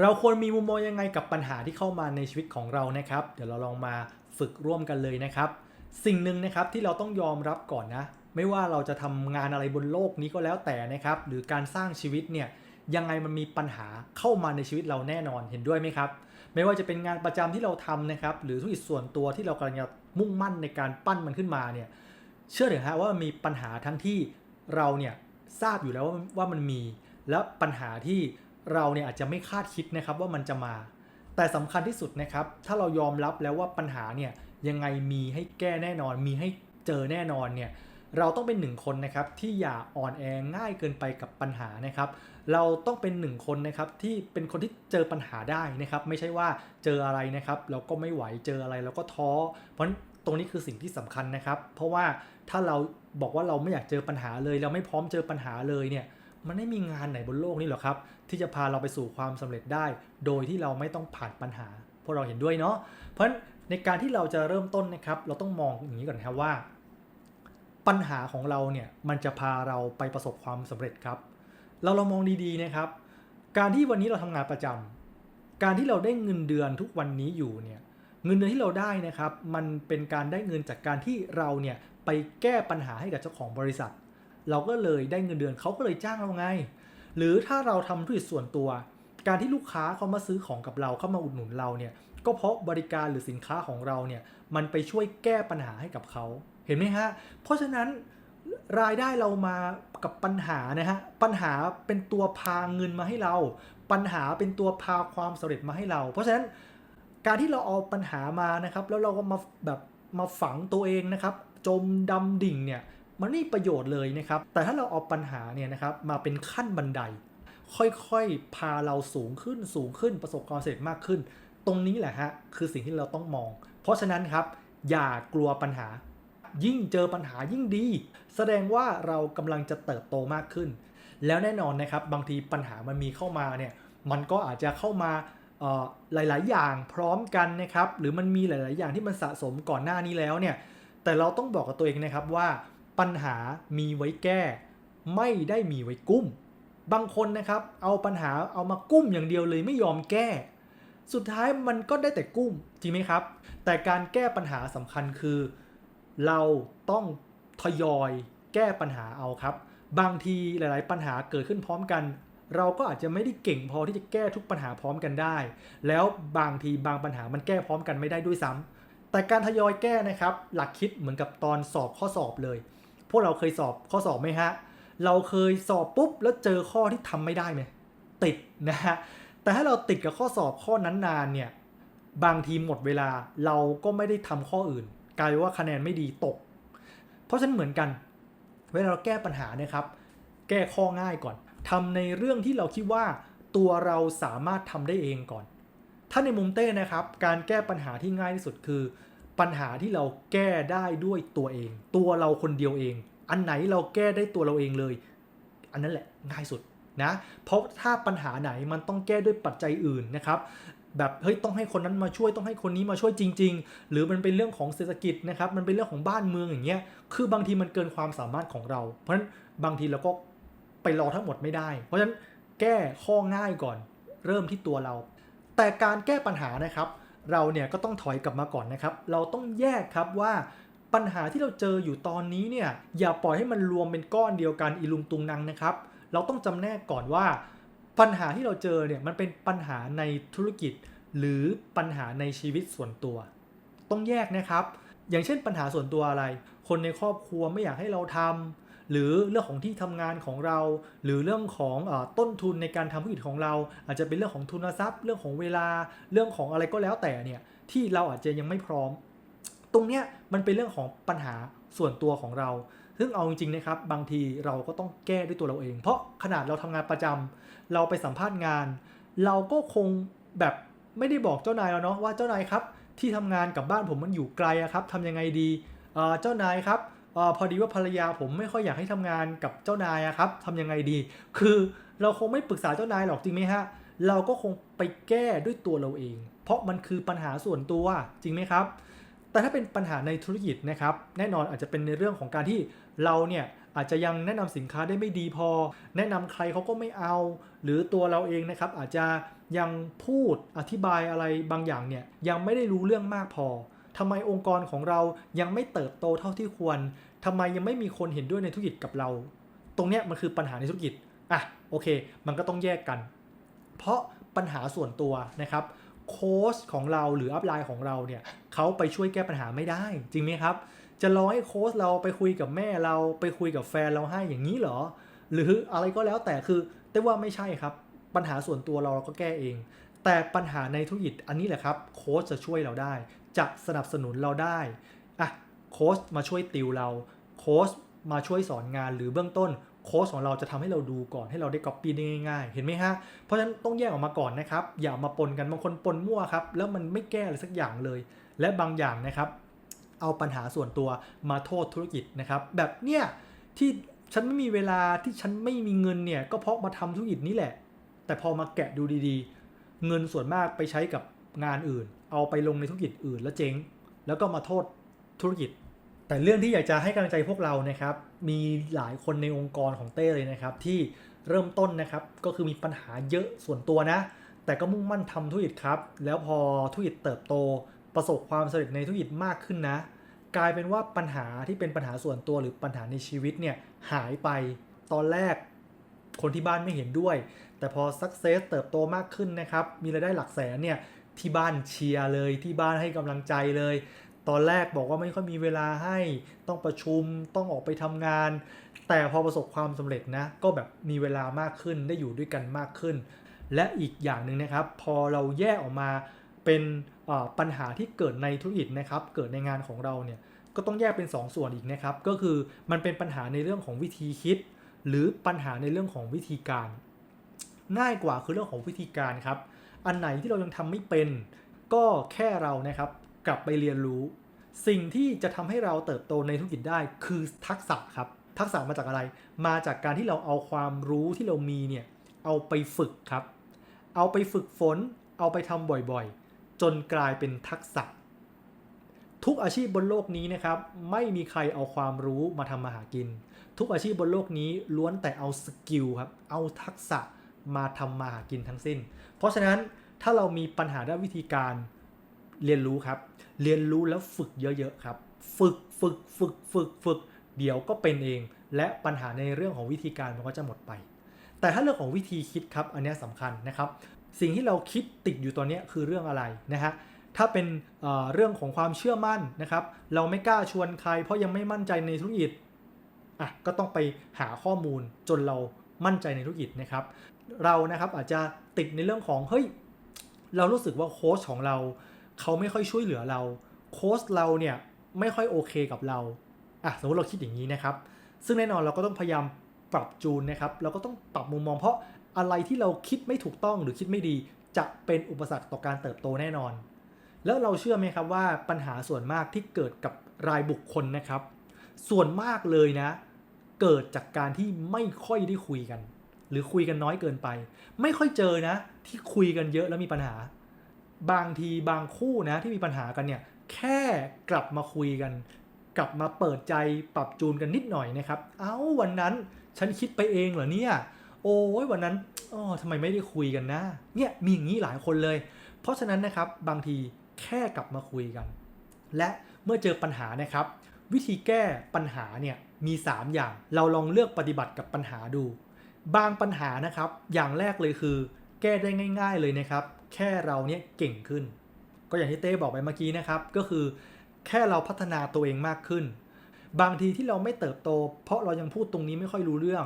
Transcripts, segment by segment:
เราควรมีมุมมองยังไงกับปัญหาที่เข้ามาในชีวิตของเรานะครับ เดี๋ยวเราลองมาฝึกร่วมกันเลยนะครับ สิ่งหนึ่งนะครับที่เราต้องยอมรับก่อนนะ ไม่ว่าเราจะทำงานอะไรบนโลกนี้ก็แล้วแต่นะครับ หรือการสร้างชีวิตเนี่ยยังไงมันมีปัญหาเข้ามาในชีวิตเราแน่นอนเห็นด้วยไหมครับ ไม่ว่าจะเป็นงานประจำที่เราทำนะครับ หรือธุรกิจส่วนตัวที่เรากำลังจะมุ่งมั่นในการปั้นมันขึ้นมาเนี่ยเชื่อเถอะฮะว่ามันมีปัญหาทั้งที่เราเนี่ยทราบอยู่แล้วว่าว่ามันมี และปัญหาที่ เราเนี่ยอาจจะไม่คาดคิดนะครับว่ามันจะมา แต่สำคัญที่สุดนะครับ ถ้าเรายอมรับแล้วว่าปัญหาเนี่ยยังไงมีให้แก้แน่นอน มีให้เจอแน่นอนเนี่ยเราต้องเป็นหนึ่งคนนะครับที่อย่าอ่อนแอง่ายเกินไปกับปัญหานะครับ เราต้องเป็นหนึ่งคนนะครับที่เป็นคนที่เจอปัญหาได้นะครับ ไม่ใช่ว่าเจออะไรนะครับเราก็ไม่ไหวเจออะไรเราก็ท้อ เพราะฉะนั้นตรงนี้คือสิ่งที่สำคัญนะครับ เพราะว่าถ้าเราบอกว่าเราไม่อยากเจอปัญหาเลย เราไม่พร้อมเจอปัญหาเลยเนี่ยมันไม่มีงานไหนบนโลกนี้หรอกครับ ที่จะพาเราไปสู่ความสำเร็จได้ โดยที่เราไม่ต้องผ่านปัญหา พวกเราเห็นด้วยเนาะเพราะฉะนั้นในการที่เราจะเริ่มต้นนะครับ เราต้องมองอย่างนี้ก่อนครับว่า ปัญหาของเราเนี่ยมันจะพาเราไปประสบความสำเร็จครับ เราเรามองดีๆนะครับ การที่วันนี้เราทำงานประจำการที่เราได้เงินเดือนทุกวันนี้อยู่เนี่ยเงินเดือนที่เราได้นะครับ มันเป็นการได้เงินจากการที่เราเนี่ยไปแก้ปัญหาให้กับเจ้าของบริษัท เราก็เลยได้เงินเดือนเขาก็เลยจ้างเราไง หรือถ้าเราทำธุรกิจส่วนตัว การที่ลูกค้าเขามาซื้อของกับเราเข้ามาอุดหนุนเราเนี่ยก็เพราะบริการหรือสินค้าของเราเนี่ยมันไปช่วยแก้ปัญหาให้กับเขาเห็นไหมฮะเพราะฉะนั้นรายได้เรามากับปัญหานะฮะปัญหาเป็นตัวพาเงินมาให้เรา ปัญหาเป็นตัวพาความสำเร็จมาให้เรา เพราะฉะนั้นการที่เราเอาปัญหามานะครับ แล้วเราก็มาแบบมาฝังตัวเองนะครับ จมดำดิ่งเนี่ย มันไม่มีประโยชน์เลยนะครับ แต่ถ้าเราเอาปัญหาเนี่ยนะครับมาเป็นขั้นบันได ค่อยๆ พาเราสูงขึ้นสูงขึ้นประสบความสำเร็จมากขึ้น ตรงนี้แหละฮะคือสิ่งที่เราต้องมอง เพราะฉะนั้นครับ อย่ากลัวปัญหา ยิ่งเจอปัญหายิ่งดี แสดงว่าเรากำลังจะเติบโตมากขึ้น แล้วแน่นอนนะครับบางทีปัญหามันมีเข้ามาเนี่ยมันก็อาจจะเข้ามาหลาย ๆ อย่างพร้อมกันนะครับ หรือมันมีหลาย ๆ อย่างที่มันสะสมก่อนหน้านี้แล้วเนี่ย แต่เราต้องบอกกับตัวเองนะครับว่า ปัญหามีไว้แก้ ไม่ได้มีไว้กุ้ม บางคนนะครับ เอาปัญหาเอามากุ้มอย่างเดียวเลยไม่ยอมแก้ สุดท้ายมันก็ได้แต่กุ้มจริงไหมครับ แต่การแก้ปัญหาสำคัญคือ เราต้องทยอยแก้ปัญหาเอาครับ บางทีหลาย ๆ ปัญหาเกิดขึ้นพร้อมกัน เราก็อาจจะไม่ได้เก่งพอที่จะแก้ทุกปัญหาพร้อมกันได้ แล้วบางทีบางปัญหามันแก้พร้อมกันไม่ได้ด้วยซ้ำแต่การทยอยแก้นะครับ หลักคิดเหมือนกับตอนสอบข้อสอบเลย พวกเราเคยสอบข้อสอบไหมฮะ เราเคยสอบปุ๊บแล้วเจอข้อที่ทำไม่ได้ไหมติดนะฮะ แต่ถ้าเราติดกับข้อสอบข้อนั้นนานเนี่ย บางทีหมดเวลาเราก็ไม่ได้ทำข้ออื่น กลายว่าคะแนนไม่ดีตก เพราะฉะนั้นเหมือนกัน เวลาเราแก้ปัญหาเนะครับ แก้ข้อง่ายก่อนทำในเรื่องที่เราคิดว่าตัวเราสามารถทำได้เองก่อน ถ้าในมุมเต้นะครับ การแก้ปัญหาที่ง่ายที่สุดคือ ปัญหาที่เราแก้ได้ด้วยตัวเอง ตัวเราคนเดียวเอง อันไหนเราแก้ได้ตัวเราเองเลย อันนั้นแหละง่ายสุดนะเพราะถ้าปัญหาไหนมันต้องแก้ด้วยปัจจัยอื่นนะครับแบบเฮ้ยต้องให้คนนั้นมาช่วยต้องให้คนนี้มาช่วยจริง ๆ หรือมันเป็นเรื่องของเศรษฐกิจนะครับมันเป็นเรื่องของบ้านเมืองอย่างเงี้ยคือบางทีมันเกินความสามารถของเรา เพราะฉะนั้นบางทีเราก็ไปรอทั้งหมดไม่ได้ เพราะฉะนั้นแก้ข้อง่ายก่อนเริ่มที่ตัวเรา แต่การแก้ปัญหานะครับ เราเนี่ยก็ต้องถอยกลับมาก่อนนะครับ เราต้องแยกครับว่าปัญหาที่เราเจออยู่ตอนนี้เนี่ยอย่าปล่อยให้มันรวมเป็นก้อนเดียวกันอีลุงตุงนังนะครับ เราต้องจำแนกก่อนว่า ปัญหาที่เราเจอเนี่ยมันเป็นปัญหาในธุรกิจ หรือปัญหาในชีวิตส่วนตัว ต้องแยกนะครับ อย่างเช่นปัญหาส่วนตัวอะไร คนในครอบครัวไม่อยากให้เราทำ หรือเรื่องของที่ทำงานของเรา หรือเรื่องของอต้นทุนในการทำธุรกิจของเรา อาจจะเป็นเรื่องของทุนทรัพย์ เรื่องของเวลาเรื่องของอะไรก็แล้วแต่เนี่ยที่เราอาจจะยังไม่พร้อม ตรงเนี้ยมันเป็นเรื่องของปัญหาส่วนตัวของเรา ซึ่งเอาจริงๆนะครับบางทีเราก็ต้องแก้ด้วยตัวเราเอง เพราะขนาดเราทำงานประจำเราไปสัมภาษณ์งาน เราก็คงแบบไม่ได้บอกเจ้านายเราเนาะว่าเจ้านายครับที่ทำงานกับบ้านผมมันอยู่ไกลอะครับทำยังไงดีเออเจ้านายครับ ออพอดีว่าภรรยาผมไม่ค่อยอยากให้ทำงานกับเจ้านายอะครับทำยังไงดี คือเราคงไม่ปรึกษาเจ้านายหรอกจริงไหมฮะ เราก็คงไปแก้ด้วยตัวเราเอง เพราะมันคือปัญหาส่วนตัวจริงไหมครับ แต่ถ้าเป็นปัญหาในธุรกิจนะครับ แน่นอนอาจจะเป็นในเรื่องของการที่เราเนี่ยอาจจะยังแนะนำสินค้าได้ไม่ดีพอ แนะนำใครเขาก็ไม่เอา หรือตัวเราเองนะครับอาจจะยังพูดอธิบายอะไรบางอย่างเนี่ยยังไม่ได้รู้เรื่องมากพอ ทำไมองค์กรของเรายังไม่เติบโตเท่าที่ควรทำไมยังไม่มีคนเห็นด้วยในธุรกิจกับเรา ตรงเนี้ยมันคือปัญหาในธุรกิจอะโอเค มันก็ต้องแยกกัน เพราะปัญหาส่วนตัวนะครับโค้ชของเราหรืออัพไลน์ของเราเนี่ยเขาไปช่วยแก้ปัญหาไม่ได้ จริงไหมครับ จะรอให้โค้ชเราไปคุยกับแม่เราไปคุยกับแฟนเราให้อย่างนี้เหรอ หรืออะไรก็แล้วแต่คือ แต่ว่าไม่ใช่ครับ ปัญหาส่วนตัวเราเราก็แก้เอง แต่ปัญหาในธุรกิจอันนี้แหละครับโค้ชจะช่วยเราได้ จะสนับสนุนเราได้อะโค้ชมาช่วยติวเราโค้ชมาช่วยสอนงานหรือเบื้องต้นโค้ชของเราจะทำให้เราดูก่อนให้เราได้ก๊อปปี้ได้ง่ายๆ เห็นไหมฮะ เพราะฉะนั้นต้องแยกออกมาก่อนนะครับ อย่ามาปนกันบางคนปนมั่วครับ แล้วมันไม่แก้อะไรสักอย่างเลย และบางอย่างนะครับ เอาปัญหาส่วนตัวมาโทษธุรกิจนะครับ แบบเนี้ยที่ฉันไม่มีเวลาที่ฉันไม่มีเงินเนี่ยก็เพราะมาทำธุรกิจนี้แหละ แต่พอมาแกะดูดีๆ เงินส่วนมากไปใช้กับงานอื่น เอาไปลงในธุรกิจอื่นแล้วเจ๊ง แล้วก็มาโทษธุรกิจ แต่เรื่องที่อยากจะให้กำลังใจพวกเรานะครับ มีหลายคนในองค์กรของเต้เลยนะครับ ที่เริ่มต้นนะครับ ก็คือมีปัญหาเยอะส่วนตัวนะ แต่ก็มุ่งมั่นทำธุรกิจครับ แล้วพอธุรกิจเติบโต ประสบความสำเร็จในธุรกิจมากขึ้นนะ กลายเป็นว่าปัญหาที่เป็นปัญหาส่วนตัวหรือปัญหาในชีวิตเนี่ยหายไปตอนแรกคนที่บ้านไม่เห็นด้วย แต่พอสักเซสเติบโตมากขึ้นนะครับ มีรายได้หลักแสนเนี่ยที่บ้านเชียร์เลยที่บ้านให้กำลังใจเลย ตอนแรกบอกว่าไม่ค่อยมีเวลาให้ต้องประชุมต้องออกไปทำงาน แต่พอประสบความสำเร็จนะ ก็แบบมีเวลามากขึ้นได้อยู่ด้วยกันมากขึ้น และอีกอย่างหนึ่งนะครับ พอเราแยกออกมาเป็นปัญหาที่เกิดในธุรกิจนะครับ เกิดในงานของเราเนี่ยก็ต้องแยกเป็น 2ส่วนอีกนะครับ ก็คือมันเป็นปัญหาในเรื่องของวิธีคิด หรือปัญหาในเรื่องของวิธีการ ง่ายกว่าคือเรื่องของวิธีการครับ อันไหนที่เรายังทำไม่เป็น ก็แค่เรานะครับกลับไปเรียนรู้ สิ่งที่จะทำให้เราเติบโตในธุรกิจได้คือทักษะครับ ทักษะมาจากอะไร มาจากการที่เราเอาความรู้ที่เรามีเนี่ยเอาไปฝึกครับ เอาไปฝึกฝน เอาไปทำบ่อยๆ จนกลายเป็นทักษะ ทุกอาชีพบนโลกนี้นะครับไม่มีใครเอาความรู้มาทำมาหากิน ทุกอาชีพบนโลกนี้ล้วนแต่เอาสกิลครับ เอาทักษะ มาทำมาหากินทั้งสิ้น เพราะฉะนั้นถ้าเรามีปัญหาด้านวิธีการเรียนรู้ครับ เรียนรู้แล้วฝึกเยอะๆครับ ฝึกฝึกฝึกฝึกฝึกเดี๋ยวก็เป็นเอง และปัญหาในเรื่องของวิธีการมันก็จะหมดไป แต่ถ้าเรื่องของวิธีคิดครับ อันนี้ยสำคัญนะครับ สิ่งที่เราคิดติดอยู่ตอนนี้คือเรื่องอะไรนะฮะถ้าเป็นเเรื่องของความเชื่อมั่นนะครับ เราไม่กล้าชวนใคร เพราะยังไม่มั่นใจในธุรกิจอะก็ต้องไปหาข้อมูลจนเรามั่นใจในธุรกิจนะครับ เรานะครับอาจจะติดในเรื่องของเฮ้ยเรารู้สึกว่าโค้ชของเรา เขาไม่ค่อยช่วยเหลือเราโค้ชเราเนี่ยไม่ค่อยโอเคกับเราอะสมมติเราคิดอย่างนี้นะครับ ซึ่งแน่นอนเราก็ต้องพยายามปรับจูนนะครับ เราก็ต้องปรับมุมมอง เพราะอะไรที่เราคิดไม่ถูกต้องหรือคิดไม่ดี จะเป็นอุปสรรคต่อการเติบโตแน่นอน แล้วเราเชื่อไหมครับว่าปัญหาส่วนมากที่เกิดกับรายบุคคลนะครับ ส่วนมากเลยนะ เกิดจากการที่ไม่ค่อยได้คุยกัน หรือคุยกันน้อยเกินไป ไม่ค่อยเจอนะ ที่คุยกันเยอะแล้วมีปัญหา บางทีบางคู่นะที่มีปัญหากันเนี่ย แค่กลับมาคุยกัน กลับมาเปิดใจปรับจูนกันนิดหน่อยนะครับ เอ้าวันนั้นฉันคิดไปเองเหรอเนี่ย โอ้ยวันนั้นอ๋อทำไมไม่ได้คุยกันนะ เนี่ยมีอย่างนี้หลายคนเลย เพราะฉะนั้นนะครับบางทีแค่กลับมาคุยกัน และเมื่อเจอปัญหานะครับ วิธีแก้ปัญหาเนี่ยมี 3 อย่างเราลองเลือกปฏิบัติกับปัญหาดู บางปัญหานะครับ อย่างแรกเลยคือ แก้ได้ง่าย ๆเลยนะครับ แค่เราเนี่ยเก่งขึ้น ก็อย่างที่เต้บอกไปเมื่อกี้นะครับ ก็คือ แค่เราพัฒนาตัวเองมากขึ้น บางทีที่เราไม่เติบโต เพราะเรายังพูดตรงนี้ไม่ค่อยรู้เรื่อง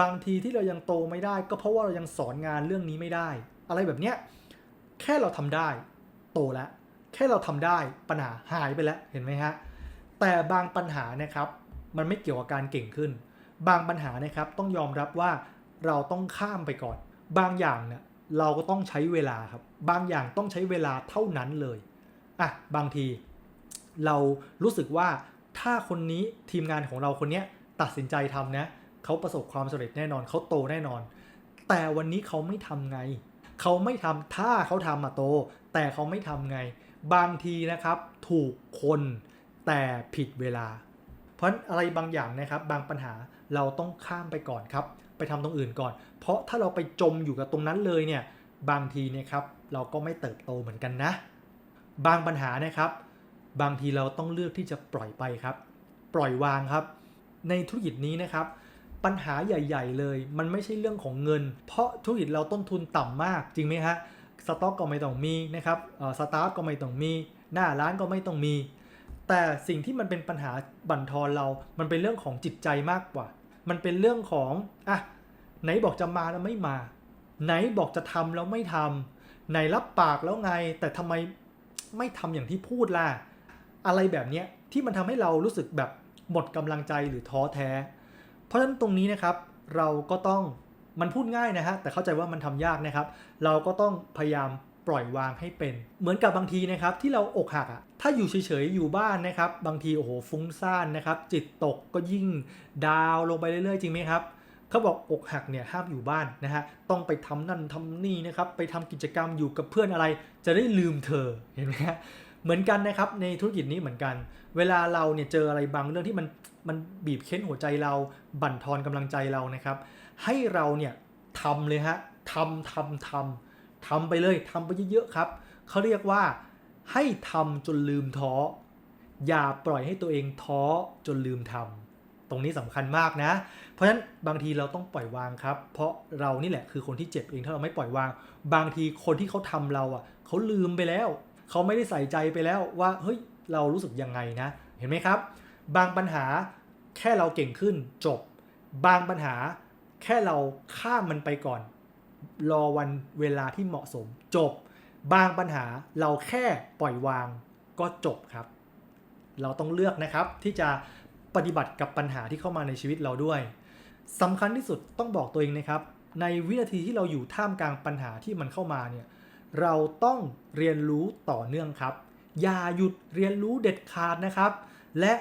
บางทีที่เรายังโตไม่ได้ ก็เพราะว่าเรายังสอนงานเรื่องนี้ไม่ได้ อะไรแบบเนี้ยแค่เราทำได้ โตแล้วแค่เราทำได้ปัญหาหายไปแล้วเห็นไหมฮะแต่บางปัญหานะครับ มันไม่เกี่ยวกับการเก่งขึ้น บางปัญหานะครับต้องยอมรับว่า เราต้องข้ามไปก่อน บางอย่างเนี่ยเราก็ต้องใช้เวลาครับ บางอย่างต้องใช้เวลาเท่านั้นเลยอะบางที เรารู้สึกว่าถ้าคนนี้ทีมงานของเราคนเนี้ยตัดสินใจทำนะเขาประสบความสำเร็จแน่นอนเขาโตแน่นอน แต่วันนี้เขาไม่ทำไง เขาไม่ทำถ้าเขาทำมาโต แต่เขาไม่ทำไง บางทีนะครับถูกคนแต่ผิดเวลา เพราะอะไรบางอย่างนะครับ บางปัญหาเราต้องข้ามไปก่อนครับ ไปทำตรงอื่นก่อน เพราะถ้าเราไปจมอยู่กับตรงนั้นเลยเนี่ยบางทีเนี่ยครับเราก็ไม่เติบโตเหมือนกันนะ บางปัญหานะครับ บางทีเราต้องเลือกที่จะปล่อยไปครับ ปล่อยวางครับ ในธุรกิจนี้นะครับ ปัญหาใหญ่ ๆ เลย มันไม่ใช่เรื่องของเงิน เพราะธุรกิจเราต้นทุนต่ำมากจริงไหมฮะสต็อกก็ไม่ต้องมีนะครับสตาฟก็ไม่ต้องมี หน้าร้านก็ไม่ต้องมี แต่สิ่งที่มันเป็นปัญหาบั่นทอนเรา มันเป็นเรื่องของจิตใจมากกว่า มันเป็นเรื่องของอะไหนบอกจะมาแล้วไม่มา ไหนบอกจะทำแล้วไม่ทำไหนรับปากแล้วไง แต่ทำไมไม่ทำอย่างที่พูดล่ะ อะไรแบบเนี้ยที่มันทำให้เรารู้สึกแบบหมดกำลังใจหรือท้อแท้ เพราะฉะนั้นตรงนี้นะครับ เราก็ต้องมันพูดง่ายนะฮะแต่เข้าใจว่ามันทำยากนะครับ เราก็ต้องพยายาม ปล่อยวางให้เป็น เหมือนกับบางทีนะครับที่เราอกหักอะถ้าอยู่เฉยๆอยู่บ้านนะครับบางทีโอ้โหฟุ้งซ่านนะครับจิตตกก็ยิ่งดาวลงไปเรื่อยๆ จริงไหมครับเขาบอกอกหักเนี่ยห้ามอยู่บ้านนะฮะต้องไปทำนั่นทำนี่นะครับไปทำกิจกรรมอยู่กับเพื่อนอะไร จะได้ลืมเธอเห็นไหมฮะเหมือนกันนะครับในธุรกิจนี้เหมือนกัน เวลาเราเนี่ยเจออะไรบางเรื่องที่มันมันบีบเค้นหัวใจเรา บั่นทอนกำลังใจเรานะครับ ให้เราเนี่ยทำเลยฮะทำทำทำ ทำไปเลยทำไปเยอะๆครับเขาเรียกว่าให้ทำจนลืมท้อ อย่าปล่อยให้ตัวเองท้อจนลืมทำตรงนี้สำคัญมากนะ เพราะฉะนั้นบางทีเราต้องปล่อยวางครับ เพราะเรานี่แหละคือคนที่เจ็บเองถ้าเราไม่ปล่อยวาง บางทีคนที่เขาทำเราอะเขาลืมไปแล้ว เขาไม่ได้ใส่ใจไปแล้วว่าเฮ้ยเรารู้สึกยังไงนะ เห็นไหมครับ บางปัญหาแค่เราเก่งขึ้นจบ บางปัญหาแค่เราข้ามมันไปก่อน รอวันเวลาที่เหมาะสมจบบางปัญหาเราแค่ปล่อยวางก็จบครับ เราต้องเลือกนะครับที่จะปฏิบัติกับปัญหาที่เข้ามาในชีวิตเราด้วยสำคัญที่สุดต้องบอกตัวเองนะครับ ในวินาทีที่เราอยู่ท่ามกลางปัญหาที่มันเข้ามาเนี่ยเราต้องเรียนรู้ต่อเนื่องครับ อย่าหยุดเรียนรู้เด็ดขาดนะครับ และ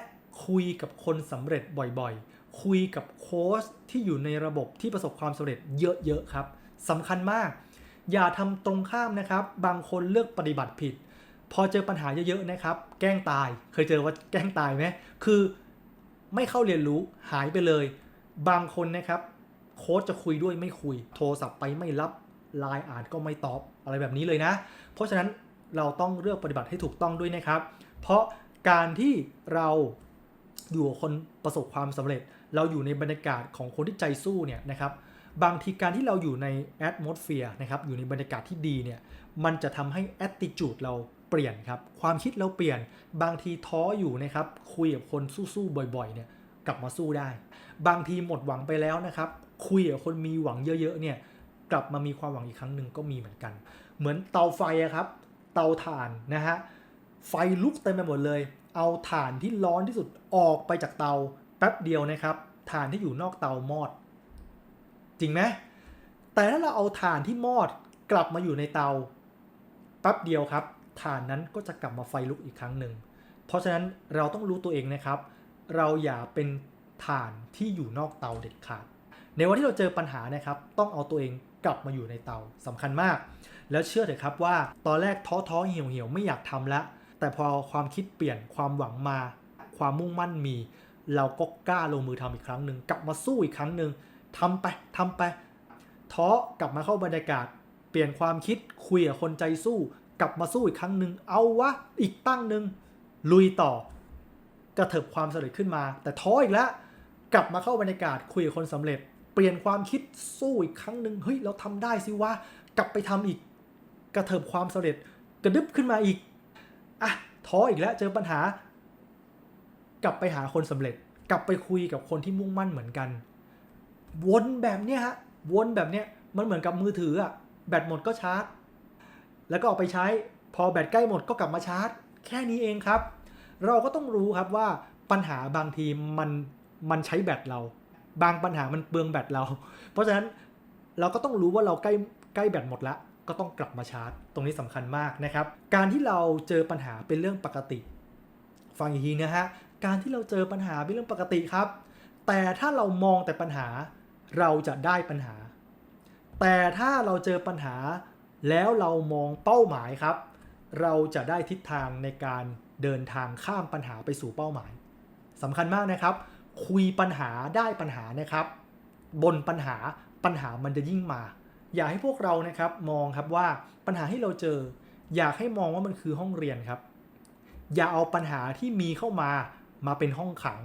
คุยกับคนสำเร็จบ่อยๆ คุยกับโค้ชที่อยู่ในระบบที่ประสบความสำเร็จเยอะๆครับ สำคัญมาก อย่าทำตรงข้ามนะครับ บางคนเลือกปฏิบัติผิด พอเจอปัญหาเยอะๆนะครับ แกล้งตาย เคยเจอว่าแกล้งตายไหมคือไม่เข้าเรียนรู้หายไปเลย บางคนนะครับโค้ชจะคุยด้วยไม่คุย โทรศัพท์ไปไม่รับไลน์อ่านก็ไม่ตอบอะไรแบบนี้เลยนะ เพราะฉะนั้นเราต้องเลือกปฏิบัติให้ถูกต้องด้วยนะครับ เพราะการที่เราอยู่กับคนประสบความสำเร็จ เราอยู่ในบรรยากาศของคนที่ใจสู้เนี่ยนะครับ บางทีการที่เราอยู่ในแอดมอสเฟียร์นะครับอยู่ในบรรยากาศที่ดีเนี่ยมันจะทำให้แอ t ติจูดเราเปลี่ยนครับความคิดเราเปลี่ยน บางทีท้ออยู่นะครับคุยกับคนสู้ๆบ่อยๆเนี่ยกลับมาสู้ได้ บางทีหมดหวังไปแล้วนะครับคุยกับคนมีหวังเยอะๆเนี่ยกลับมามีความหวังอีกครั้งหนึ่งก็มีเหมือนกัน เหมือนเตาไฟครับ เตาถ่านนะฮะไฟลุกเต็มไปหมดเลย เอาถ่านที่ร้อนที่สุดออกไปจากเตาแป๊บเดียวนะครับถ่านที่อยู่นอกเตามอด จริงไหมแต่ถ้าเราเอาถ่านที่มอดกลับมาอยู่ในเตาแป๊บเดียวครับถ่านนั้นก็จะกลับมาไฟลุกอีกครั้งหนึ่ง เพราะฉะนั้นเราต้องรู้ตัวเองนะครับ เราอย่าเป็นถ่านที่อยู่นอกเตาเด็ดขาด ในวันที่เราเจอปัญหานะครับ ต้องเอาตัวเองกลับมาอยู่ในเตาสำคัญมาก แล้วเชื่อเถอะครับว่าตอนแรกท้อท้อเหี่ยวเหี่ยวไม่อยากทำแล้วแต่พอความคิดเปลี่ยนความหวังมา ความมุ่งมั่นมี เราก็กล้าลงมือทำอีกครั้งหนึ่งกลับมาสู้อีกครั้งหนึ่ง ทำไปทำไปท้อกลับมาเข้าบรรยากาศ เปลี่ยนความคิดคุยกับคนใจสู้ กลับมาสู้อีกครั้งหนึ่งเอาวะอีกตั้งหนึ่งลุยต่อกระเถิบความสำเร็จขึ้นมา แต่ท้ออีกแล้วกลับมาเข้าบรรยากาศคุยกับคนสำเร็จ เปลี่ยนความคิดสู้อีกครั้งหนึ่งเฮ้ยเราทำได้สิวะกลับไปทำอีกกระเถิบความสำเร็จกระดึบขึ้นมาอีกอะท้ออีกแล้วเจอปัญหา กลับไปหาคนสำเร็จ กลับไปคุยกับคนที่มุ่งมั่นเหมือนกัน วนแบบเนี้ยฮะวนแบบเนี้ยมันเหมือนกับมือถืออะแบตหมดก็ชาร์จ แล้วก็เอาไปใช้พอแบตใกล้หมดก็กลับมาชาร์จ แค่นี้เองครับ เราก็ต้องรู้ครับว่าปัญหาบางทีมันมันใช้แบตเรา บางปัญหามันเปลืองแบตเรา เพราะฉะนั้นเราก็ต้องรู้ว่าเราใกล้ใกล้แบตหมดล้วก็ต้องกลับมาชาร์จ ตรงนี้สำคัญมากนะครับ การที่เราเจอปัญหาเป็นเรื่องปกติ ฟังอีกทีนะฮะ การที่เราเจอปัญหาเป็นเรื่องปกติครับ แต่ถ้าเรามองแต่ปัญหา เราจะได้ปัญหา แต่ถ้าเราเจอปัญหาแล้วเรามองเป้าหมายครับ เราจะได้ทิศทางในการเดินทางข้ามปัญหาไปสู่เป้าหมายสำคัญมากนะครับ คุยปัญหาได้ปัญหานะครับ บนปัญหาปัญหามันจะยิ่งมา อยากให้พวกเรานะครับมองครับว่าปัญหาที่เราเจอ อยากให้มองว่ามันคือห้องเรียนครับ อย่าเอาปัญหาที่มีเข้ามามาเป็นห้องขัง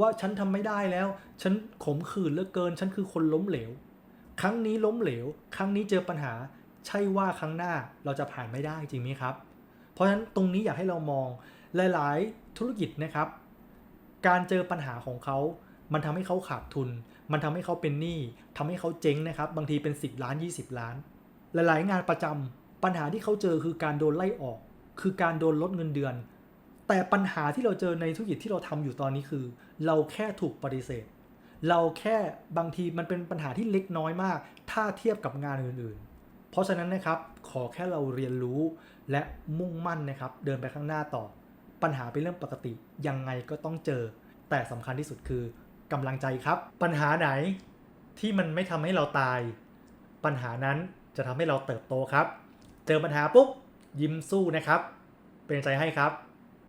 ว่าฉันทำไม่ได้แล้ว ฉันขมขื่นเหลือเกิน ฉันคือคนล้มเหลว ครั้งนี้ล้มเหลว ครั้งนี้เจอปัญหา ใช่ว่าครั้งหน้าเราจะผ่านไม่ได้จริงไหมครับ เพราะฉะนั้นตรงนี้อยากให้เรามองหลาย ๆ ธุรกิจนะครับ การเจอปัญหาของเขา มันทำให้เขาขาดทุน มันทำให้เขาเป็นหนี้ทำให้เขาเจ๊งนะครับ บางทีเป็น 10 ล้าน 20 ล้าน หลาย ๆ งานประจำปัญหาที่เขาเจอคือการโดนไล่ออก คือการโดนลดเงินเดือน แต่ปัญหาที่เราเจอในธุรกิจที่เราทำอยู่ตอนนี้คือ เราแค่ถูกปฏิเสธ เราแค่บางทีมันเป็นปัญหาที่เล็กน้อยมาก ถ้าเทียบกับงานอื่น ๆ เพราะฉะนั้นนะครับขอแค่เราเรียนรู้และมุ่งมั่นนะครับ เดินไปข้างหน้าต่อ ปัญหาเป็นเรื่องปกติยังไงก็ต้องเจอ แต่สำคัญที่สุดคือกำลังใจครับ ปัญหาไหนที่มันไม่ทำให้เราตาย ปัญหานั้นจะทำให้เราเติบโตครับ เจอปัญหาปุ๊บยิ้มสู้นะครับ เป็นใจให้ครับ